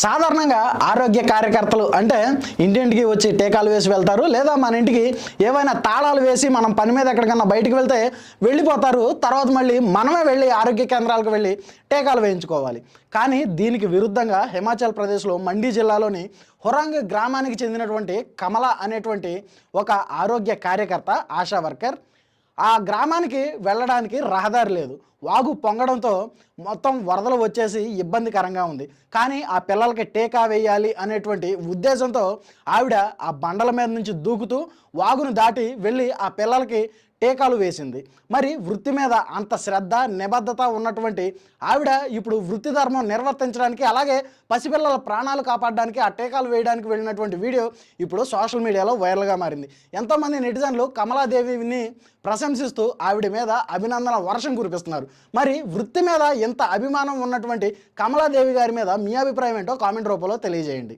సాధారణంగా ఆరోగ్య కార్యకర్తలు అంటే ఇంటింటికి వచ్చి టీకాలు వేసి వెళ్తారు లేదా మన ఇంటికి ఏవైనా తాళాలు వేసి మనం పని మీద ఎక్కడికన్నా బయటికి వెళ్తే వెళ్ళిపోతారు. తర్వాత మళ్ళీ మనమే వెళ్ళి ఆరోగ్య కేంద్రాలకు వెళ్ళి టీకాలు వేయించుకోవాలి. కానీ దీనికి విరుద్ధంగా హిమాచల్ ప్రదేశ్లో మండి జిల్లాలోని హొరాంగ్ గ్రామానికి చెందినటువంటి కమల అనేటువంటి ఒక ఆరోగ్య కార్యకర్త ఆశా వర్కర్ ఆ గ్రామానికి వెళ్ళడానికి రహదారి లేదు. వాగు పొంగడంతో మొత్తం వరదలు వచ్చేసి ఇబ్బందికరంగా ఉంది. కానీ ఆ పిల్లలకి టీకా వేయాలి అనేటువంటి ఉద్దేశంతో ఆవిడ ఆ బండల మీద నుంచి దూకుతూ వాగును దాటి వెళ్ళి ఆ పిల్లలకి టీకాలు వేసింది. మరి వృత్తి మీద అంత శ్రద్ధ నిబద్ధత ఉన్నటువంటి ఆవిడ ఇప్పుడు వృత్తి ధర్మం నిర్వర్తించడానికి అలాగే పసిపిల్లల ప్రాణాలు కాపాడడానికి ఆ టీకాలు వేయడానికి వెళ్ళినటువంటి వీడియో ఇప్పుడు సోషల్ మీడియాలో వైరల్గా మారింది. ఎంతోమంది నెటిజన్లు కమలాదేవిని ప్రశంసిస్తూ ఆవిడ మీద అభినందన వర్షం కురిపిస్తున్నారు. మరి వృత్తి మీద ఎంత అభిమానం ఉన్నటువంటి కమలాదేవి గారి మీద మీ అభిప్రాయం ఏంటో కామెంట్ రూపంలో తెలియజేయండి.